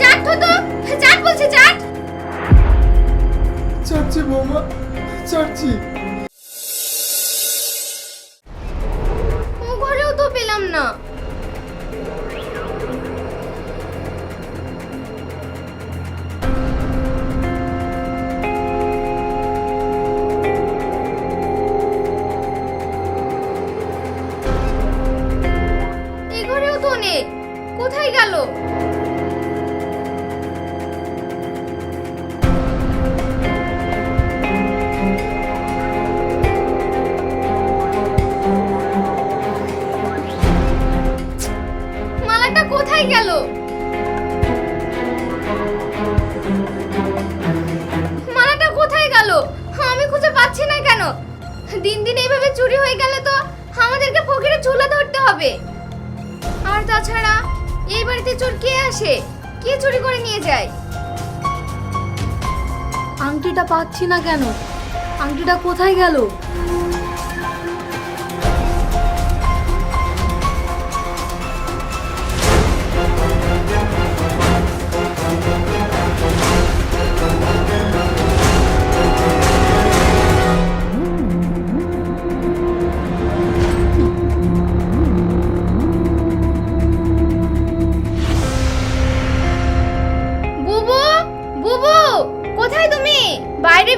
চাট তো চাট বলছি চাট চাচ্ছি বৌমা চাচ্ছি দিন দিন এইভাবে চুরি হয়ে গেলে তো আমাদেরকে ফকিরে ঝুলে ধরতে হবে। আর তাছাড়া এই বাড়িতে চোর কে আসে? কে চুরি করে নিয়ে যায়? আংটিটা পাচ্ছি না কেন? আংটিটা কোথায় গেল?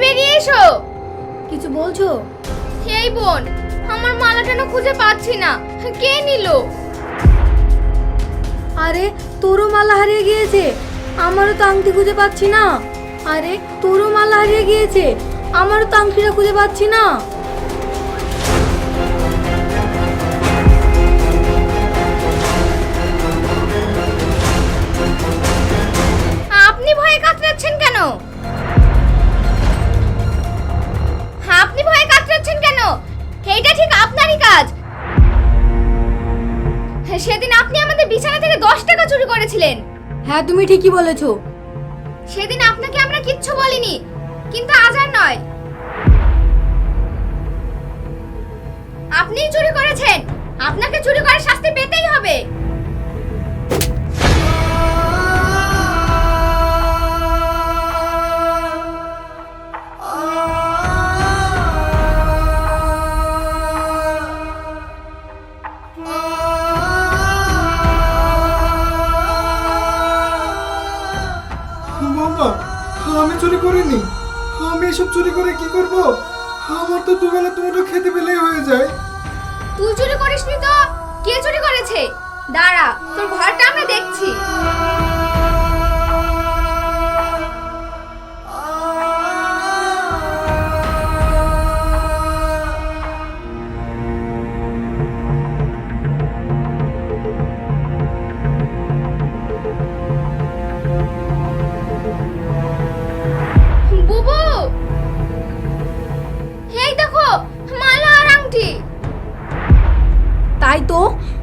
বেরিয়ে এসো। কিছু বলছো? সেই বোন আমার মালাটা না খুঁজে পাচ্ছি না? কে নিল? আরে তোরও মালা হারিয়ে গিয়েছে। আমারও তো আংটি খুঁজে পাচ্ছি না। আরে তোরও মালা হারিয়ে গিয়েছে। আমারও তো আংটিটা খুঁজে পাচ্ছি না। সেদিন আপনি আমাদের বিছানা থেকে দশ টাকা চুরি করেছিলেন। হ্যাঁ তুমি ঠিকই বলেছ। সেদিন আপনাকে আমরা কিচ্ছু বলিনি কিন্তু আজ আর নয়। আপনিই চুরি করেছেন। আপনাকে চুরি করার শাস্তি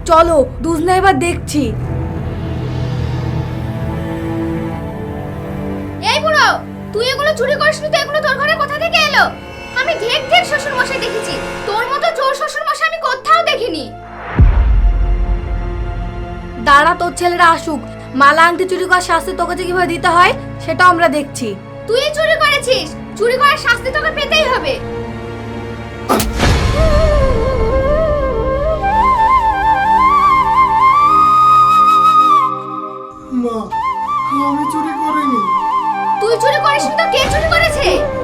চলো দুজনে এবার দেখছি। এই বুড়ো তুই এগুলো চুরি করিসনি তো? এগুলো তোর ঘরে কোথা থেকে এলো? আমি ঢেক ঢেক শ্বশুর মশাই দেখেছি। তোর মতো চোর শ্বশুর মশাই আমি কোথাও দেখিনি। দাঁড়া তোর ছেলেরা আসুক। মালা আংটি চুরি করার শাস্তি তোকে যে কীভাবে দিতে হয় সেটাও আমরা দেখছি। তুই চুরি করেছিস? চুরি করার শাস্তি তোকে পেতেই হবে। আমি চুরি করিনি। তুই চুরি করিসনি তো? কে চুরি করেছে?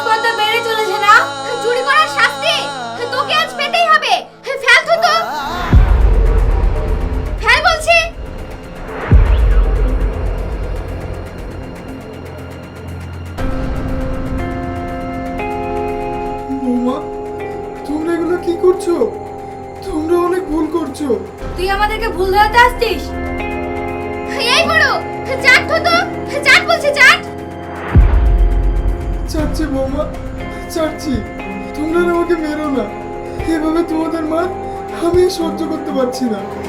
ওই বুড়ি করতে পারছি না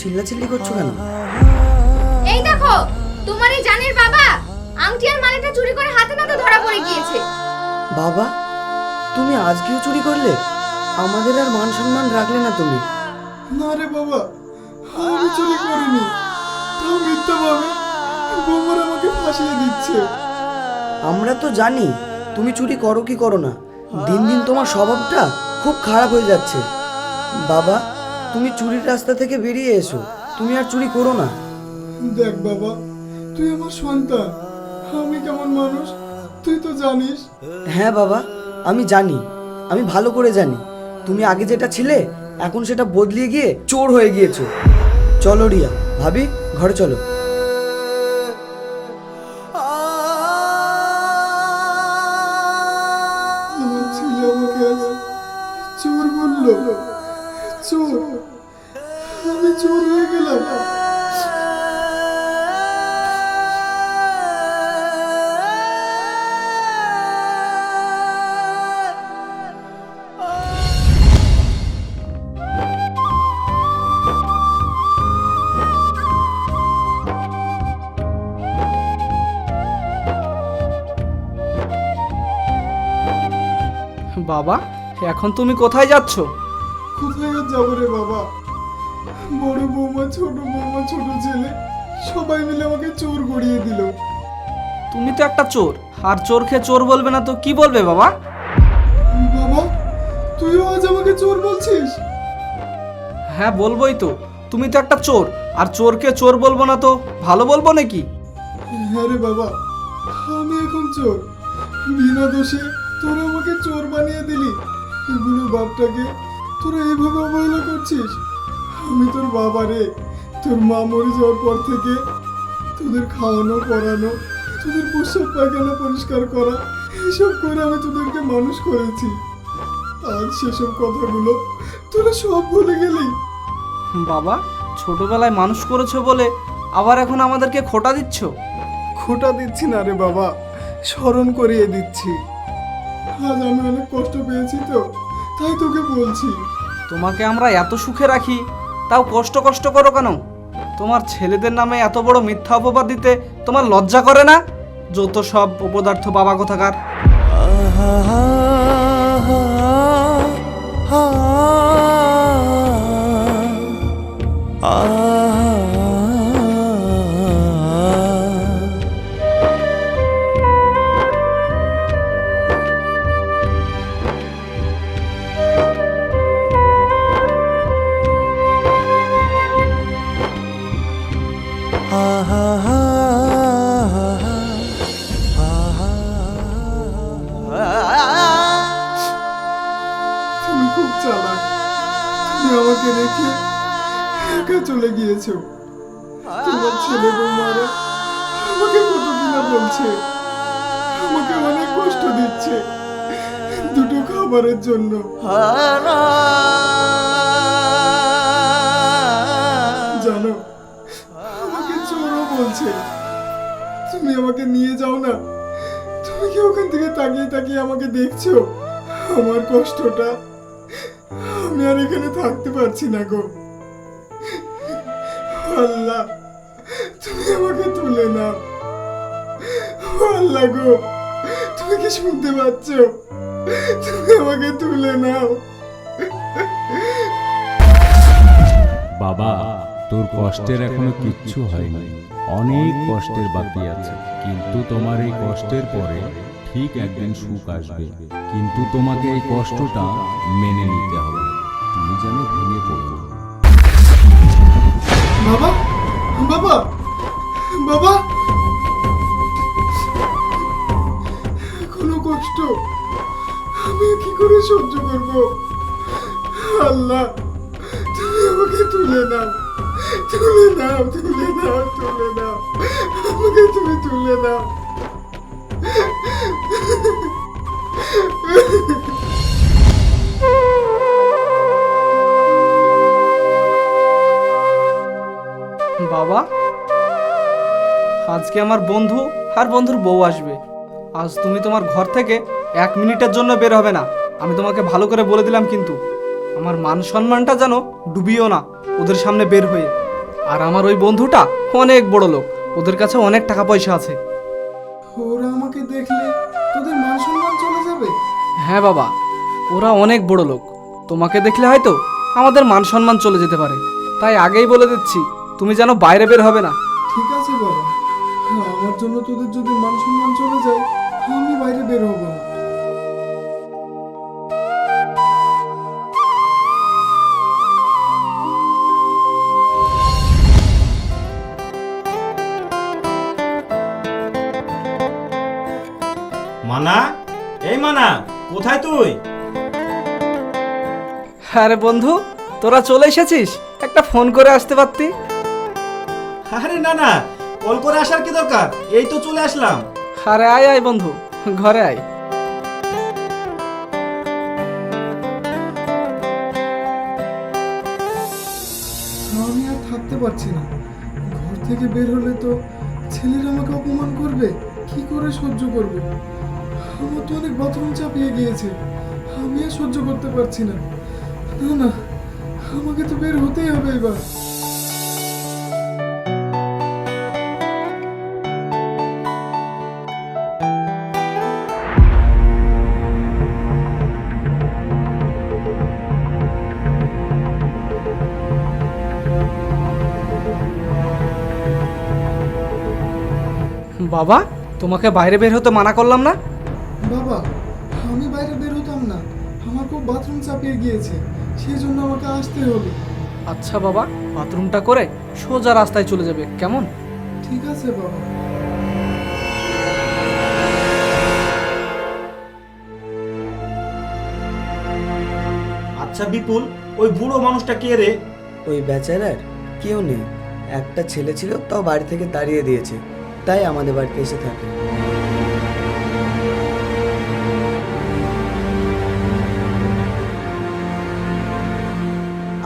চিল্লাচিল্লি করছ কেন? এই দেখো তোমার এই জানের বাবা আংটি আর মালাটা চুরি করে হাতে নাতে ধরা পড়ে গিয়েছে। বাবা তুমি আজকেও চুরি করলে? আমাদের আর মান সম্মান রাখলে না তুমি। না রে বাবা আমি চুরি করিনি। তাও মিথ্যা ভাবে বৌমার আমাকে ফাঁসিয়ে দিচ্ছে। আমরা তো জানি তুমি চুরি করো কি করো না। দিন দিন তোমার স্বভাবটা খুব খারাপ হয়ে যাচ্ছে। বাবা তুমি চুরির রাস্তা থেকে বেরিয়ে এসো। তুমি আর চুরি করো না। দেখ বাবা তুই আমার সন্তান। আমি কেমন মানুষ? তুই তো জানিস। হ্যাঁ বাবা আমি জানি। আমি ভালো করে জানি। তুমি আগে যেটা ছিলে এখন সেটা বদলিয়ে গিয়ে চোর হয়ে গিয়েছো। চলো রিয়া ভাবি ঘরে চলো। আমার ছেলে আমাকে চোর বলল। চোর। আমি চোর হয়ে গেলাম। বাবা এখন তুমি কোথায় যাচ্ছ? কোথায় যাব রে বাবা। বড় বৌমা ছোট বৌমা ছোট ছেলে সবাই মিলে আমাকে চোর গড়িয়ে দিল। তুমি তো একটা চোর আর চোর খেয়ে চোর বলবে না তো কি বলবে বাবা? বাবা তুইও আজ আমাকে চোর বলছিস? হ্যাঁ বলবোই তো। তুমি তো একটা চোর আর চোরকে চোর বলব না তো ভালো বলব নাকি? হ্যাঁ রে বাবা আমি এখন চোর। বিনা দোষে তোরা আমাকে চোর বানিয়ে দিলি। বুড়ো বাপটাকে তোরা এইভাবে অবহেলা করছিস? আমি তোর বাবা রে। তোর মা মরে যাওয়ার পর থেকে তোদের খাওয়ানো পড়ানো তোদের প্রস্রাব পায়খানা পরিষ্কার করা এসব করে আমি তোদেরকে মানুষ করেছি। আজ সেসব কথাগুলো তোরা সব ভুলে গেলি। বাবা ছোটবেলায় মানুষ করেছ বলে আবার এখন আমাদেরকে খোটা দিচ্ছ? খোটা দিচ্ছি না রে বাবা স্মরণ করিয়ে দিচ্ছি। আজ আমি অনেক কষ্ট পেয়েছি তো। তাই তোকে বলছি। তোমাকে আমরা এত সুখে রাখি তাও কষ্ট কষ্ট করো কেন? তোমার ছেলেদের নামে এত বড় মিথ্যা অপবাদ দিতে তোমার লজ্জা করে না? যত সব পদার্থ বাবা কথাকার। কোথাকার তুমি চলে তোমার ছেলে বৌমারা আমাকে কত কিনা বলছে? আমাকে অনেক কষ্ট দিচ্ছে। দুটো খাবারের জন্য। জানো, আমাকে চোরও বলছে, তুমি আমাকে নিয়ে যাও না। তুমি কি ওখান থেকে তাকিয়ে তাকিয়ে আমাকে দেখছ? আমার কষ্টটা আমি আর এখানে থাকতে পারছি না গো। আল্লাহ, তুমি আমাকে তুলে নাও। আল্লাহ গো, তুমি কি শুনতে পাচ্ছ? তুমি আমাকে তুলে নাও। বাবা, তোর কষ্টের এখনও কিচ্ছু হয়নি। অনেক কষ্টের বাকি আছে। কিন্তু তোমার এই কষ্টের পরে ঠিক একদিন সুখ আসবে। কিন্তু তোমাকে এই কষ্টটা মেনে নিতে হবে। তুমি যেন ভেঙে পড়ো। বাবা বাবা বাবা। কোনো কষ্ট, আমি কি করে সহ্য করব? আল্লাহ, তুমি আমাকে তুলে নাও তুলে নাও তুলে নাও তুলে নাও, আমাকে তুমি তুলে নাও। বাবা। আজকে আমার বন্ধু আর বন্ধুর বউ আসবে। আজ তুমি তোমার ঘর থেকে এক মিনিটের জন্য বের হবে না। আমি তোমাকে ভালো করে বলে দিলাম কিন্তু আমার মান সম্মানটা যেন ডুবিও না ওদের সামনে বের হয়ে। আর আমার ওই বন্ধুটা অনেক বড় লোক ওদের কাছে অনেক টাকা পয়সা আছে। ওরা আমাকে দেখলে তোদের মান সম্মান চলে যাবে? হ্যাঁ বাবা ওরা অনেক বড় লোক। তোমাকে দেখলে হয়তো আমাদের মান সম্মান চলে যেতে পারে। তাই আগেই বলে দিচ্ছি তুমি যেন বাইরে বের হবে না। ঠিক আছে বাবা। আমার জন্য তোদের যদি মান সম্মান চলে যায় আমি বাইরে বের হব না। মানা? এই মানা কোথায় তুই? আরে বন্ধু তোরা চলে এসেছিস? একটা ফোন করে আসতে পারতি? আরে না না কল করে আসার কি দরকার? এই তো চলে আসলাম। আরে আয় আয় বন্ধু ঘরে আয়। আমি আর থাকতে পারছি না। ঘর থেকে বের হলে তো ছেলেরা আমাকে অপমান করবে। কি করে সহ্য করব? আমার তো অনেক বাথরুম চাপিয়ে গিয়েছে। আমি আর সহ্য করতে পারছি না। না না আমাকে তো বের হতেই হবে এবার। বাবা তোমাকে বাইরে বের হতে মানা করলাম না? বাবা আমি বাইরে বের হতাম না। আমার খুব বাথরুম চাপিয়ে গিয়েছে সেই জন্য আমাকে আসতে হবে। আচ্ছা বাবা বাথরুমটা করে সোজা রাস্তায় চলে যাবে কেমন? ঠিক আছে বাবা। আচ্ছা বিপুল ওই বুড়ো মানুষটা কে রে? ওই বেচারার কেউ নেই। একটা ছেলে ছিল তাও বাড়ি থেকে তাড়িয়ে দিয়েছে। তাই আমাদের বাড়িতে এসে থাকে।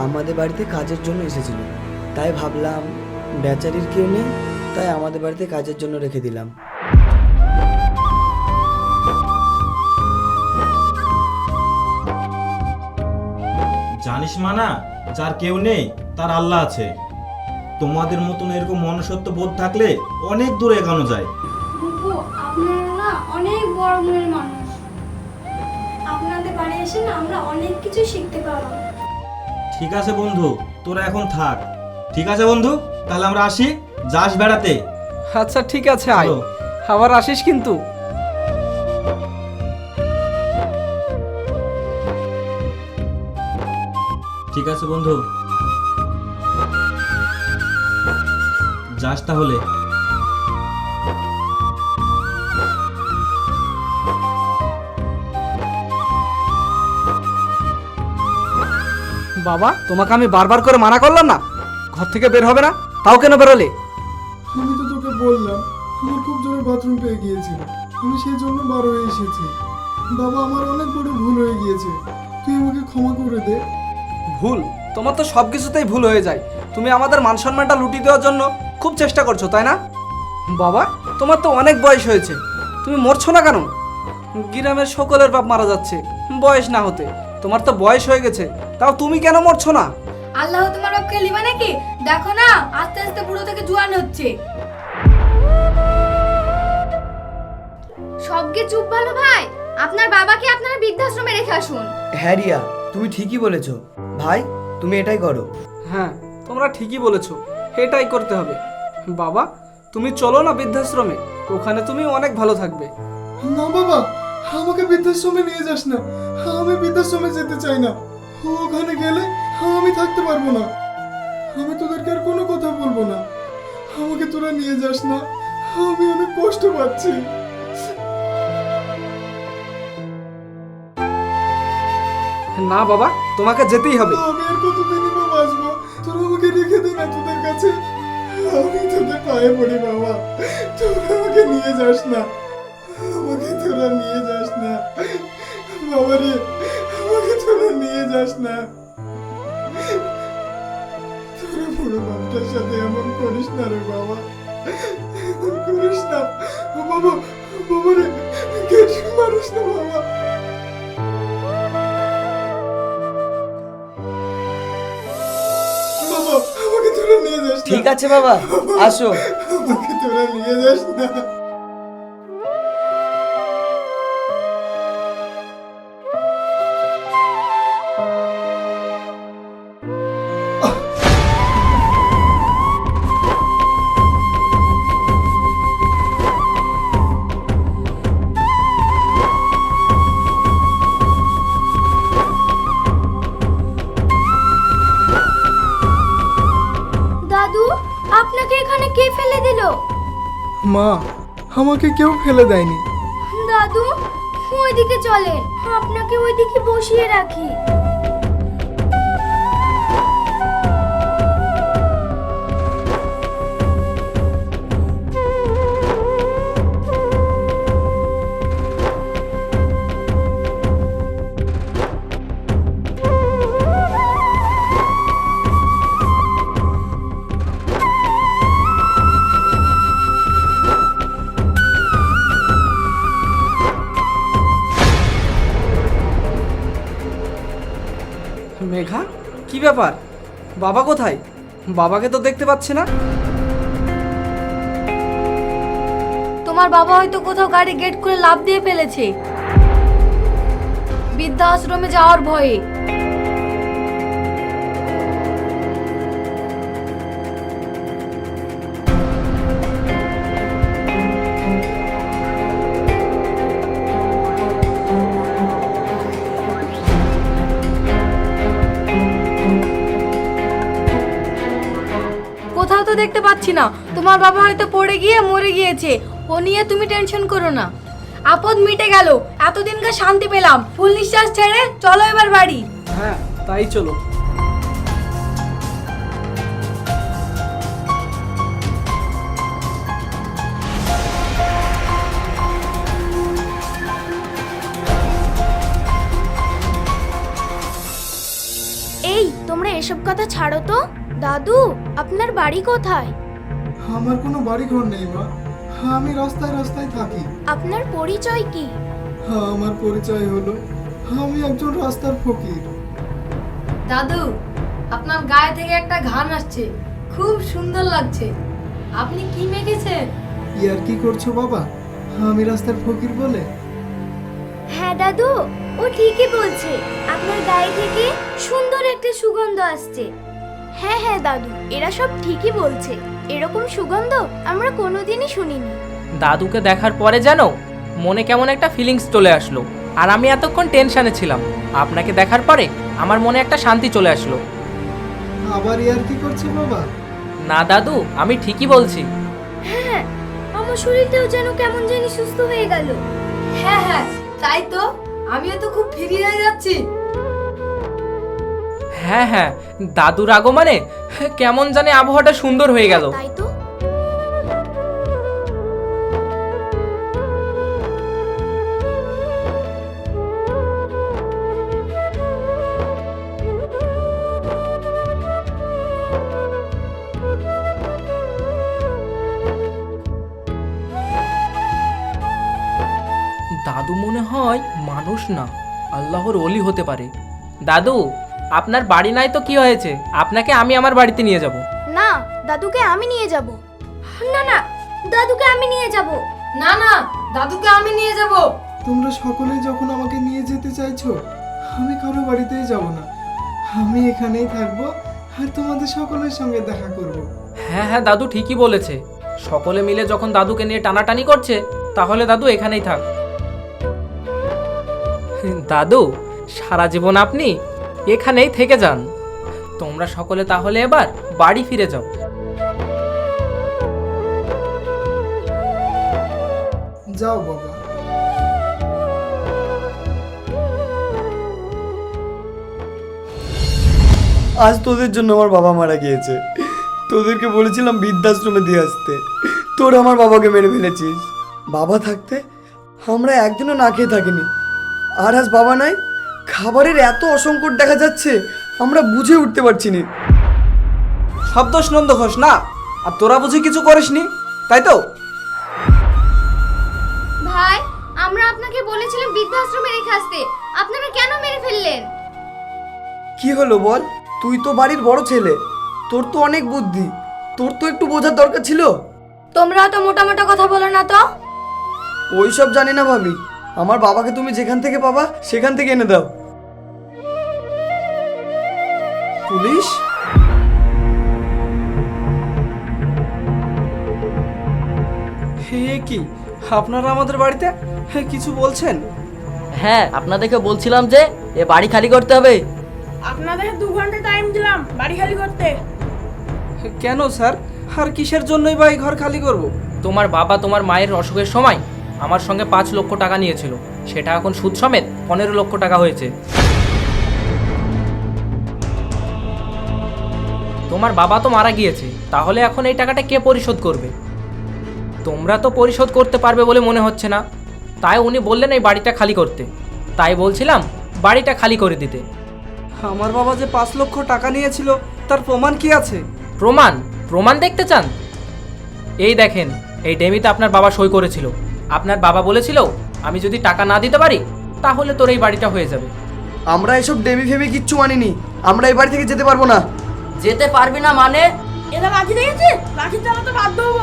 আমাদের বাড়িতে কাজের জন্য এসেছিল। তাই ভাবলাম, বেচারির কেউ নেই, তাই আমাদের বাড়িতে কাজের জন্য রেখে দিলাম। জানিস মানা, যার কেউ নেই, তার আল্লাহ আছে। তোমাদের মতন এরকম মনুষ্যত্ব বোধ থাকলে অনেক দূরে এগোনো যায়। বুবু আপনারা না অনেক বড় মনের মানুষ। আপনাদের বাড়ি এসে না আমরা অনেক কিছু শিখতে পারলাম। ঠিক আছে বন্ধু তোরা এখন থাক। ঠিক আছে বন্ধু? তাহলে আমরা আসি। যাস বেড়াতে। আচ্ছা ঠিক আছে আয়। চলো। আবার আসিস কিন্তু। ঠিক আছে বন্ধু। যাস তাহলে। বাবা তোমাকে আমি বারবার করে মানা করলাম না? ঘর থেকে বের হবে না? তাও কেন বেরোলে? আমি তো তোকে বললাম আমার খুব জোরে বাথরুম পেয়ে গিয়েছিল। আমি সেই জন্য বার হয়ে এসেছি। বাবা আমার অনেক বড় ভুল হয়ে গিয়েছে। তুই আমাকে ক্ষমা করে দে। ভুল? তোমার তো সব কিছুতেই ভুল হয়ে যায়। তুমি আমাদের মান সম্মানটা লুটি দেওয়ার জন্য খুব চেষ্টা করছ তাই না? বাবা তোমার তো অনেক বয়স হয়েছে। তুমি মরছো না কেন? গ্রামের সকলের বাপ মারা যাচ্ছে বয়স না হতে। তোমার তো বয়স হয়ে গেছে তাও তুমি কেন মরছো না? আল্লাহ তোমার বাপকে লিবা নাকি? দেখো না আস্তে আস্তে বুড়ো থেকে জোয়ান হচ্ছে। সবকে চুপ ভালো ভাই? আপনার বাবাকে আপনারা বৃদ্ধাশ্রমে রেখে আসুন। হ্যাঁ রিয়া তুমি ঠিকই বলেছ। ভাই তুমি এটাই করো। হ্যাঁ তোমরা ঠিকই বলেছ এটাই করতে হবে। বাবা তুমি চলো না বৃদ্ধাশ্রমে। ওখানে তুমি অনেক ভালো থাকবে। না বাবা আমাকে বৃদ্ধাশ্রমে নিয়ে যাস না। আমি বৃদ্ধাশ্রমে যেতে চাই না। ওখানে গেলে আমি থাকতে পারব না। আমি তোদেরকে আর কোনো কথা বলব না। আমাকে তোরা নিয়ে যাস না। আমি অনেক কষ্ট পাচ্ছি। না বাবা তোমাকে যেতেই হবে। আমি আর কতদিনই বা বাঁচবো? তোরা আমাকে রেখে দে না তোদের কাছে। আমি তোদের পায়ে পড়ি, বাবা। তোরা আমাকে নিয়ে যাস না। আমাকে তোরা নিয়ে যাস না। বাবা রে আমাকে তোরা নিয়ে যাস না। তোরা বুড়ো বাপটার সাথে এমন করিস না রে, বাবা। করিস না। বাবা বাবা রে কেস মারিস না, বাবা। ঠিক আছে বাবা আসো। নিয়ে যাস না। আমাকে কেউ ফেলে দেয়নি। দাদু ওইদিকে চলে আপনাকে ওইদিকে বসিয়ে রাখি। বাবাকে তো দেখতে পাচ্ছে না। তোমার বাবা হয়তো কোথাও গাড়ি গেট করে লাভ দিয়ে ফেলেছে। বৃদ্ধাশ্রমে যাওয়ার ভয়ে। দেখতে পাচ্ছি না। তোমার বাবা হয়তো পড়ে গিয়ে মরে গিয়েছে। ও নিয়ে তুমি টেনশন করো না। আপদ মিটে গেল। এতদিনকার শান্তি পেলাম। ফুল নিঃশ্বাস ছেড়ে চলো এবার বাড়ি। হ্যাঁ তাই চলো। এই তোমরা এসব কথা ছাড়ো তো? দাদু আপনার বাড়ি কোথায়? আমার কোনো বাড়ি ঘর নেই মা। আমি রাস্তায় রাস্তায় থাকি। আপনার পরিচয় কি? হ্যাঁ আমার পরিচয় হলো আমি একজন রাস্তার ফকির। দাদু আপনার গায়ে থেকে একটা ঘান আসছে। খুব সুন্দর লাগছে। আপনি কি মেখেছেন? ইয়ার কি করছ বাবা? আমি রাস্তার ফকির বলে। হ্যাঁ দাদু ও ঠিকই বলছে। আপনার গায়ে থেকে সুন্দর একটা সুগন্ধ আসছে। হ্যাঁ হ্যাঁ দাদু এরা সব ঠিকই বলছে। এরকম সুগন্ধ আমরা কোনোদিনই শুনিনি। দাদুকে দেখার পরে যেন মনে কেমন একটা ফিলিংস চলে আসলো। আর আমি এতক্ষণ টেনশনে ছিলাম। আপনাকে দেখার পরে আমার মনে একটা শান্তি চলে আসলো। আবার ইয়ার কি করছে বাবা? না দাদু আমি ঠিকই বলছি। হ্যাঁ আমার শরীরটাও যেন কেমন জানি সুস্থ হয়ে গেল। হ্যাঁ হ্যাঁ তাই তো। আমিও তো খুব ফ্রি হয়ে যাচ্ছি। হ্যাঁ হ্যাঁ দাদুর আগমনে কেমন জানে আবহাওয়াটা সুন্দর হয়ে গেল। দাদু মনে হয় মানুষ না আল্লাহর অলি হতে পারে। দাদু আপনার বাড়ি নাই তো কি হয়েছে? আপনাকে আমি আমার বাড়িতে নিয়ে যাব। না দাদুকে আমি নিয়ে যাব। না না দাদুকে আমি নিয়ে যাব। না না দাদুকে আমি নিয়ে যাব। তোমরা সকলেই যখন আমাকে নিয়ে যেতে চাইছো আমি কারও বাড়িতেই যাব না। আমি এখানেই থাকব আর তোমাদের সকলের সঙ্গে দেখা করব। হ্যাঁ হ্যাঁ দাদু ঠিকই বলেছে। সকলে মিলে যখন দাদুকে নিয়ে টানাটানি করছে তাহলে দাদু এখানেই থাক। দাদু সারা জীবন আপনি এখানেই থেকে যান। তোমরা সকলে তাহলে এবার বাড়ি ফিরে যাও। যাও বাবা। আজ তোদের জন্য আমার বাবা মারা গিয়েছে। তোদেরকে বলেছিলাম বৃদ্ধাশ্রমে দিয়ে আসতে। তোর আমার বাবাকে মেরে ফেলেছিস। বাবা থাকতে আমরা একদিনও না খেয়ে থাকিনি। আর আজ বাবা নাই খাবারের এত অসংকট দেখা যাচ্ছে আমরা বুঝে উঠতে পারছি না। সব দোষ নন্দ ঘোষ না আর তোরা বুঝি কিছু করিসনি তাই তো? ভাই আমরা আপনাকে বলেছিলাম বৃদ্ধাশ্রমে রেখে আসতে। আপনারা কেন মেরে ফেললেন? কি হলো বল? তুই তো বাড়ির বড় ছেলে। তোর তো অনেক বুদ্ধি। তোর তো একটু বোঝার দরকার ছিল? তোমরা তো মোটা মোটা কথা বলো না তো। ওইসব জানি না ভাবি। আমার বাবাকে তুমি যেখান থেকে পাবা সেখান থেকে এনে দাও। পুলিশ? হে কি? আপনারা আমাদের বাড়িতে হে, কিছু বলছেন? হ্যাঁ আপনাদেরকে বলছিলাম যে এ বাড়ি খালি করতে হবে। আপনাদের দু ঘণ্টা টাইম দিলাম বাড়ি খালি করতে। কেন স্যার? আর কিসের জন্যই বা এই ঘর খালি করব? তোমার বাবা তোমার মায়ের অসুখের সময় আমার সঙ্গে পাঁচ লক্ষ টাকা নিয়েছিল। সেটা এখন সুদ সমেত পনেরো লক্ষ টাকা হয়েছে। তোমার বাবা তো মারা গিয়েছে তাহলে এখন এই টাকাটা কে পরিশোধ করবে? তোমরা তো পরিশোধ করতে পারবে বলে মনে হচ্ছে না। তাই উনি বললেন এই বাড়িটা খালি করতে। তাই বলছিলাম বাড়িটা খালি করে দিতে। আমার বাবা যে পাঁচ লক্ষ টাকা নিয়েছিল তার প্রমাণ কি আছে? প্রমাণ? প্রমাণ দেখতে চান? এই দেখেন এই ডেমিতে আপনার বাবা সই করেছিল। আপনার বাবা বলেছিল আমি যদি টাকা না দিতে পারি তাহলে তোর এই বাড়িটা হয়ে যাবে। আমরা এসব ডেমি ফেমি কিচ্ছু মানিনি। আমরা এই বাড়ি থেকে যেতে পারব না। যেতে পারবি না মানে? এরা লাঠি দেখেছে লাঠি চালাতে বাধ্য হব।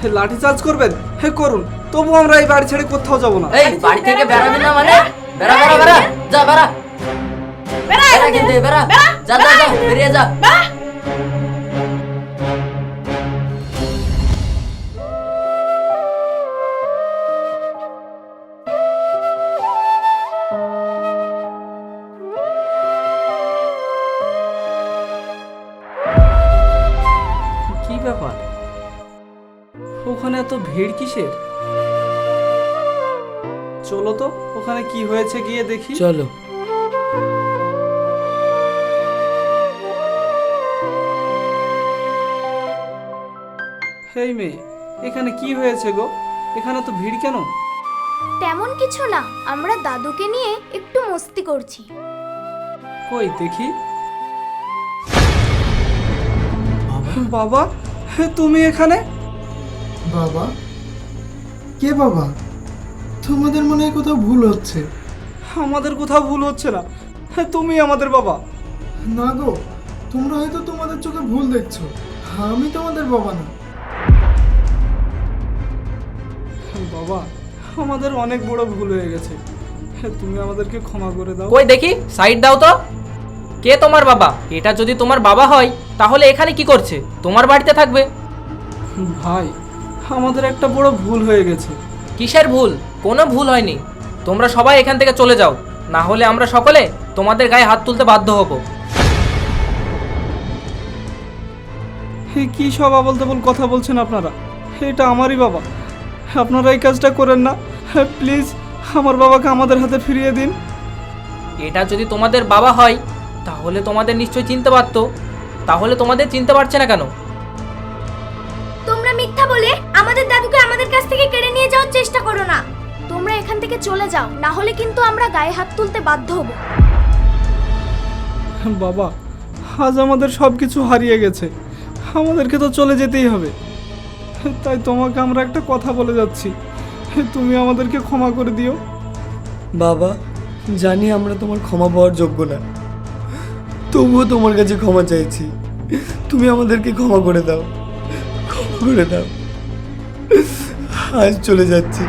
হে, লাঠি চার্জ করবেন? হে করুন। তবু আমরা এই বাড়ি ছেড়ে কোথাও যাব না। এই বাড়ি থেকে বেরাবি না মানে? বেরা বেরা বেরা যা বেরা বেড়া বেরা বেরা যা যা যা বেরিয়ে যা। কি ভিড় কিসের? চলো তো ওখানে কি হয়েছে গিয়ে দেখি। চলো। হেই মেয়ে এখানে কি হয়েছে গো? এখানে তো ভিড় কেন? তেমন কিছু না আমরা দাদুকে নিয়ে একটু মস্তি করছি। কই দেখি। বাবা তুমি এখানে? বাবা? কে বাবা? তোমাদের মনে হয় কোথাও ভুল হচ্ছে? আমাদের কোথাও ভুল হচ্ছে না। হে, তুমি আমাদের বাবা। না গো তোমরা হয়তো তোমাদের চোখে ভুল দেখছ। আমি তোমাদের বাবা না। বাবা আমাদের অনেক বড় ভুল হয়ে গেছে। হে, তুমি আমাদেরকে ক্ষমা করে দাও। কই দেখি সাইড দাও তো। কে তোমার বাবা? এটা যদি তোমার বাবা হয় তাহলে এখানে কি করছে? তোমার বাড়িতে থাকবে। ভাই আমাদের একটা বড় ভুল হয়ে গেছে। কিসের ভুল? কোনো ভুল হয়নি। তোমরা সবাই এখান থেকে চলে যাও। না হলে আমরা সকলে তোমাদের গায়ে হাত তুলতে বাধ্য হব। হে কি সব আবল তাবল কথা বলছেন আপনারা? এটা আমারই বাবা। আপনারা এই কাজটা করেন না। প্লিজ আমার বাবাকে আমাদের হাতে ফিরিয়ে দিন। এটা যদি তোমাদের বাবা হয় তাহলে তোমাদের নিশ্চয়ই চিনতে পারতো। তাহলে তোমাদের চিনতে পারছে না কেন? আমাদের দাদুকে আমাদের কাছ থেকে কেড়ে নিয়ে যাওয়ার চেষ্টা করো না। তোমরা এখান থেকে চলে যাও না হলে কিন্তু আমরা গায়ে হাত তুলতে বাধ্য হব। বাবা আজ আমাদের সব কিছু হারিয়ে গেছে। আমাদেরকে তো চলে যেতেই হবে। তাই তোমাকে আমরা একটা কথা বলে যাচ্ছি। তুমি আমাদেরকে ক্ষমা করে দিও। বাবা জানি আমরা তোমার ক্ষমা পাওয়ার যোগ্য না। তবুও তোমার কাছে ক্ষমা চাইছি। তুমি আমাদেরকে ক্ষমা করে দাও। ক্ষমা করে দাও। আজ চলে যাচ্ছি।